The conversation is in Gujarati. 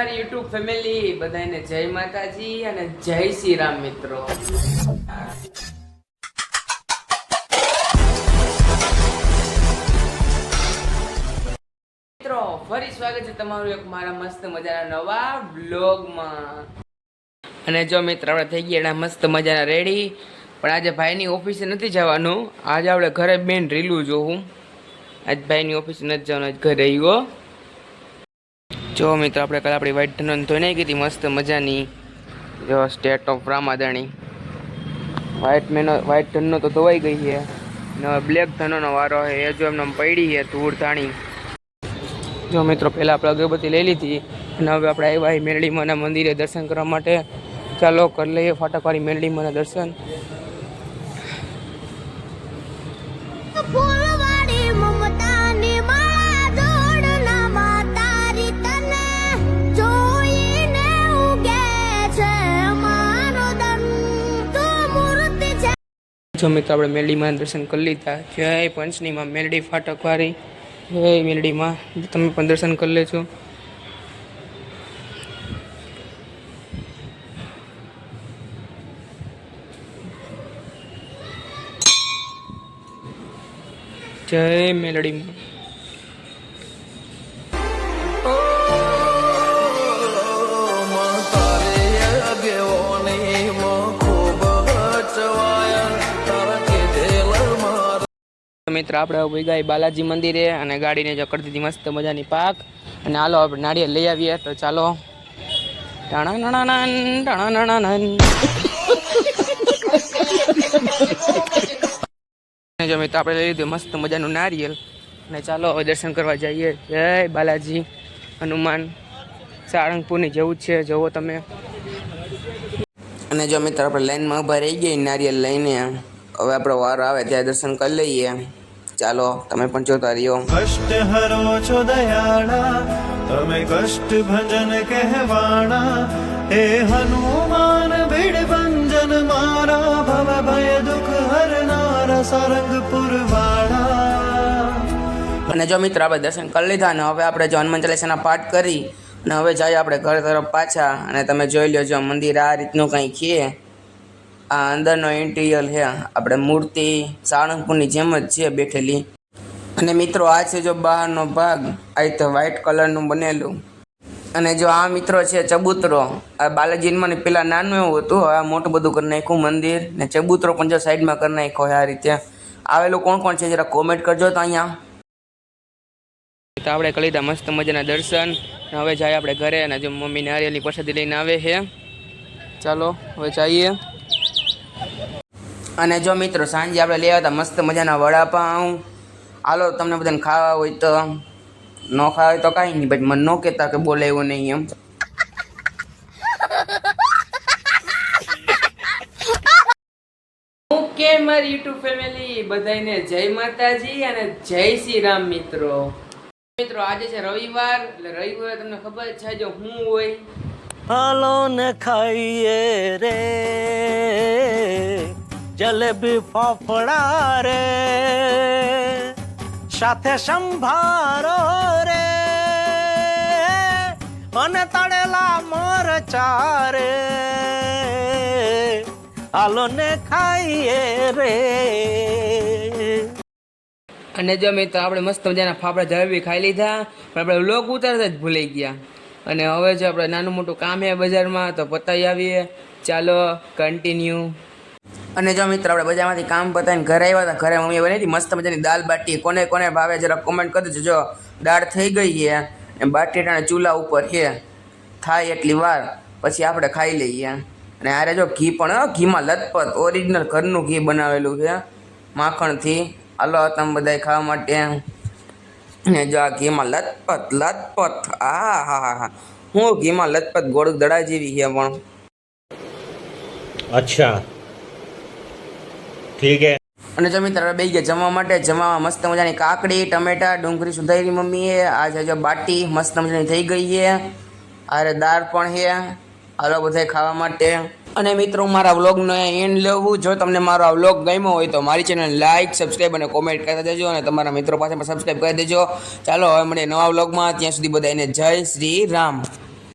મારી યુટ્યુબ ફેમિલી બધાને જય માતાજી અને જય શ્રી રામ મિત્રો. મિત્રો, ફરી સ્વાગત છે તમારું એક મારા મસ્ત મજાના નવા બ્લોગમાં અને જો મિત્ર, આપણે થઈ ગયા મસ્ત મજાના રેડી પણ આજે ભાઈની ઓફિસે નથી જવાનું. આજે આપણે ઘરે બેન રીલું જોવું આજ ભાઈની ઓફિસે નથી જવાનું, આજ ઘરે આવ્યો જો મિત્રો, આપણે કાલે આપણી વ્હાઈટ ધનન ધોઈ નાખી હતી, મસ્ત મજાની, જો સ્ટેટ ઓફ રામાદાણી. વ્હાઈટ મેનો વ્હાઈટ ધનનો તો ધોવાઈ ગઈ છે. ને બ્લેક ધનોનો વારો છે, એ જો એમને પડી છે, ધૂળ ધાણી. જો મિત્રો, પહેલાં આપણે અગરબત્તી લઈ લીધી, અને હવે આપણે આવ્યા મેરડીમાના મંદિરે દર્શન કરવા માટે. ચાલો કરી લઈએ ફાટકવાળી મેરડીમાના દર્શન. જો મિત્રો આપણે મેલડીમાં દર્શન કરી લીધા. જય પંચનીમાં મેલડી ફાટકવારી. જય મેલડીમાં તમે પણ દર્શન કરી લેજો. જય મેલડીમાં મિત્ર, આપણે ગયા બાલાજી મંદિરે અને ગાડીને જો કરી દીધી મસ્ત મજાની પાક અને હાલો આપણે નાળિયેર લઈ આવીએ, તો ચાલો. જો મિત્ર, આપણે લઈ લીધું મસ્ત મજાનું નારિયેલ અને ચાલો હવે દર્શન કરવા જઈએ. જય બાલાજી, હનુમાન, સાળંગપુરની જેવું જ છે, જુઓ તમે. અને જો મિત્ર, આપણે લાઈનમાં ઊભા રહી ગઈ નારિયેલ લઈને. હવે આપણો વારો આવે ત્યારે દર્શન કરી લઈએ. ચાલો તમે પણ જોતા રહ્યો. કષ્ટ હરો છો દયાળા તમે કષ્ટ ભજન કહેવાણા હે હનુમાન ભીડ ભંજન મારા ભવ ભય દુઃખ હરનારા સારંગપુર વાળા. અને જો મિત્ર આપણે દર્શન કરી લીધા ને હવે આપણે જો હનુમાન ચાલીસાના પાઠ કરી અને હવે જઈએ આપણે ઘર તરફ પાછા અને તમે જોઈ લો જો મંદિર આ રીતનું કંઈ છે. આ અંદરનો ઇન્ટિરિયર છે. આપણે મૂર્તિ સાળંગપુરની જેમ જ છે બેઠેલી. અને મિત્રો, આ છે જો બહારનો ભાગ, આ તો વ્હાઇટ કલરનું બનેલું. અને જો આ મિત્રો છે ચબૂતરો, આ બાલાજીમાં પેલા નાનું એવું હતું, હવે મોટું બધું કરી નાખ્યું મંદિર. ને ચબૂતરો પણ જો સાઈડમાં કરી નાખ્યો આ રીતે. આવેલું કોણ કોણ છે, જરા કોમેન્ટ કરજો તો અહીંયા. તો આપણે કરી લીધા મસ્ત મજાના દર્શન. હવે જાય આપણે ઘરે, અને જો મમ્મી નારિયેલની પ્રસાદી લઈને આવે છે. ચાલો, હવે જઈએ. અને જો મિત્રો સાંજે આપણે લેવા હતા મસ્ત મજાના વડાપાઉં. હાલો તમને બધાને ખાવા હોય તો. ન ખાવા હોય તો કાંઈ નહીં બટ મને ન કહેતા કે બોલાવ્યો નહીં એમ. ઓકે મારી યુટ્યુબ ફેમિલી બધાને જય માતાજી અને જય શ્રી રામ મિત્રો. મિત્રો આજે છે રવિવાર એટલે રવિવારે તમને ખબર છે જો હું હોય. હાલો ને ખાઈએ રે. જલેબી ફાફડા રે, સાથે સંભારો રે, અને તળેલા મરચા રે. હાલો ખાઈએ રે. અને જો મિત્રો, આપણે મસ્ત મજાના ફાફડા જલેબી ખાઈ લીધા, પણ આપણે લોક ઉતારતા જ ભૂલાઈ ગયા. અને હવે જો આપણે નાનું મોટું કામ છે બજારમાં, તો પતાવી આવીએ. ચાલો કન્ટિન્યુ અને જો મિત્રો આપણે બજારમાંથી કામ પતાવીને ઘરે આવ્યા હતા, ઘરે મમ્મીએ બની હતી મસ્ત મજાની દાલ બાટી. કોને કોને ભાવે જરા કોમેન્ટ કરી દેજો. જો દાળ થઈ ગઈ છે બાટી બાટેટાના ચૂલા ઉપર છે. થાય એટલી વાર, પછી આપણે ખાઈ લઈએ. અને આરે જો ઘી પણ ઘીમાં લથપથ. ઓરિજિનલ ઘરનું ઘી બનાવેલું છે. માખણથી. હાલો, તમે બધા ખાવા માટે. ને જો આ ઘીમાં લથપથ લથપથ. આ હા હા હા. હું ઘીમાં લથપથ ગોળ દડા જેવી છે પણ. અચ્છા. ઠીક હે અને જો મિત્રો, બે ગયા જમવા માટે જમવામાં મસ્ત મજાની કાકડી, ટમેટા, ડુંગળી સુધારી મમ્મીએ. આજે જો બાટી મસ્ત મજાની થઈ ગઈ છે. અરે દાળ પણ છે. હાલો બધા ખાવા માટે. અને મિત્રો, મારા વ્લોગનો એન્ડ લેવું જો તમને મારો આ વ્લોગ ગમ્યો હોય તો મારી ચેનલ લાઇક સબસ્ક્રાઈબ અને કોમેન્ટ કરતા દેજો અને તમારા મિત્રો પાસે પણ સબસ્ક્રાઈબ કરી દેજો. ચાલો હવે મને નવા વ્લોગમાં. ત્યાં સુધી બધાને જય શ્રી રામ.